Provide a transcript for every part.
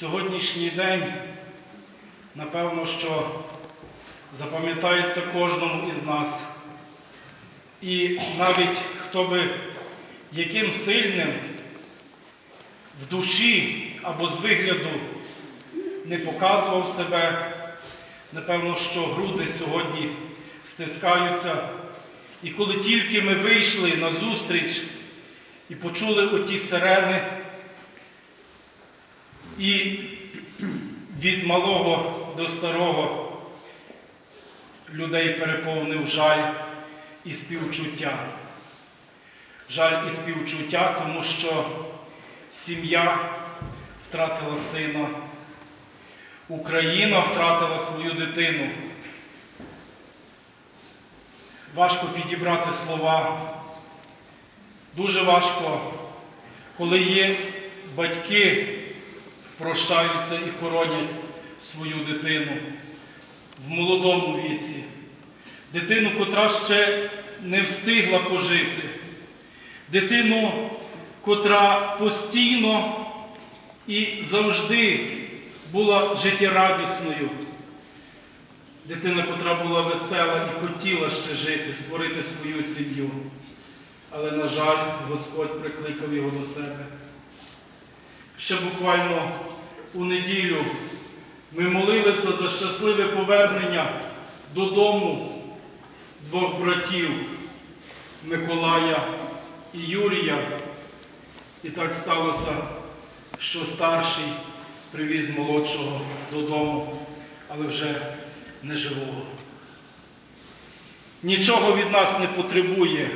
Сьогоднішній день, напевно, що запам'ятається кожному із нас. І навіть хто би яким сильним в душі або з вигляду не показував себе, напевно, що груди сьогодні стискаються. І коли тільки ми вийшли на зустріч і почули оті сирени, і від малого до старого людей переповнив жаль і співчуття. Жаль і співчуття, тому що сім'я втратила сина, Україна втратила свою дитину. Важко підібрати слова. Дуже важко, коли є батьки, прощаються і хоронять свою дитину в молодому віці, дитину, котра ще не встигла пожити, дитину, котра постійно і завжди була життєрадісною, дитина, котра була весела і хотіла ще жити, створити свою сім'ю. Але, на жаль, Господь прикликав його до себе. Ще буквально у неділю ми молилися за щасливе повернення додому двох братів Миколая і Юрія. І так сталося, що старший привіз молодшого додому, але вже не живого. Нічого від нас не потребує,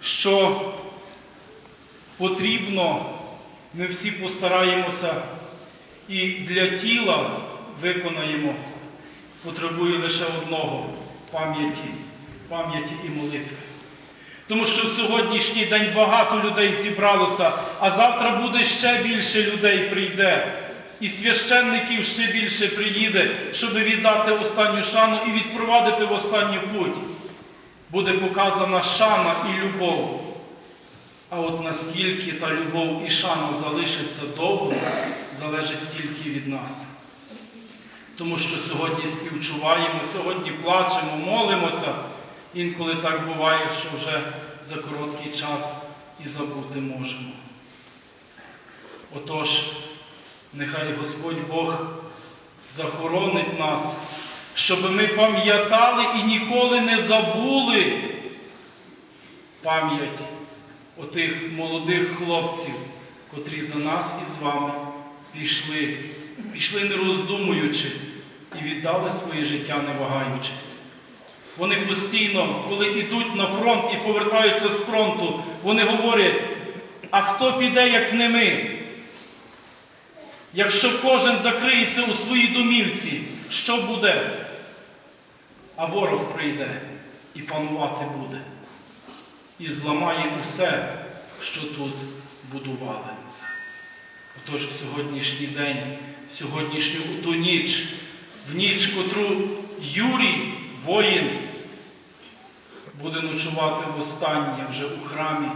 що потрібно, ми всі постараємося і для тіла виконаємо, потребує лише одного пам'яті, пам'яті і молитви. Тому що в сьогоднішній день багато людей зібралося, а завтра буде ще більше людей прийде. І священників ще більше приїде, щоб віддати останню шану і відпровадити в останню путь. Буде показана шана і любов. А от наскільки та любов і шана залишиться довго, залежить тільки від нас. Тому що сьогодні співчуваємо, сьогодні плачемо, молимося. Інколи так буває, що вже за короткий час і забути можемо. Отож, нехай Господь Бог захоронить нас, щоб ми пам'ятали і ніколи не забули пам'ять отих молодих хлопців, котрі за нас і з вами пішли, пішли не роздумуючи і віддали своє життя, не вагаючись. Вони постійно, коли йдуть на фронт і повертаються з фронту, вони говорять, а хто піде, як не ми? Якщо кожен закриється у своїй домівці, що буде? А ворог прийде і панувати буде, і зламає усе, що тут будували. Отож, сьогоднішній день, сьогоднішню ту ніч, в ніч, котру Юрій, воїн, буде ночувати востаннє вже у храмі.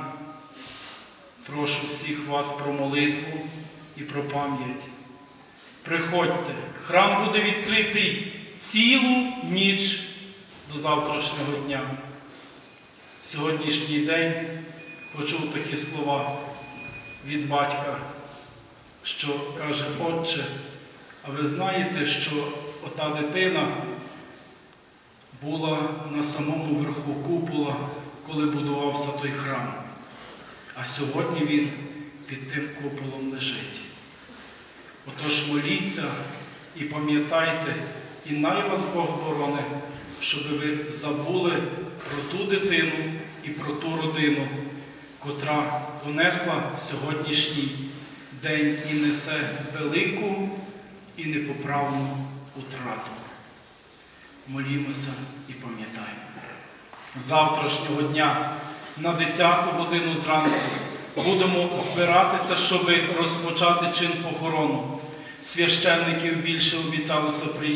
Прошу всіх вас про молитву і про пам'ять. Приходьте, храм буде відкритий цілу ніч до завтрашнього дня. Сьогоднішній день почув такі слова від батька, що каже, Отче, а ви знаєте, що ота дитина була на самому верху купола, коли будувався той храм. А сьогодні він під тим куполом лежить. Отож моліться і пам'ятайте, і най вас Бог борони, щоб ви забули про ту дитину і про ту родину, котра понесла сьогоднішній день і несе велику і непоправну утрату. Молімося і пам'ятаємо. Завтрашнього дня на 10 годину зранку будемо збиратися, щоб розпочати чин похорону. Священників більше обіцялося приїхати.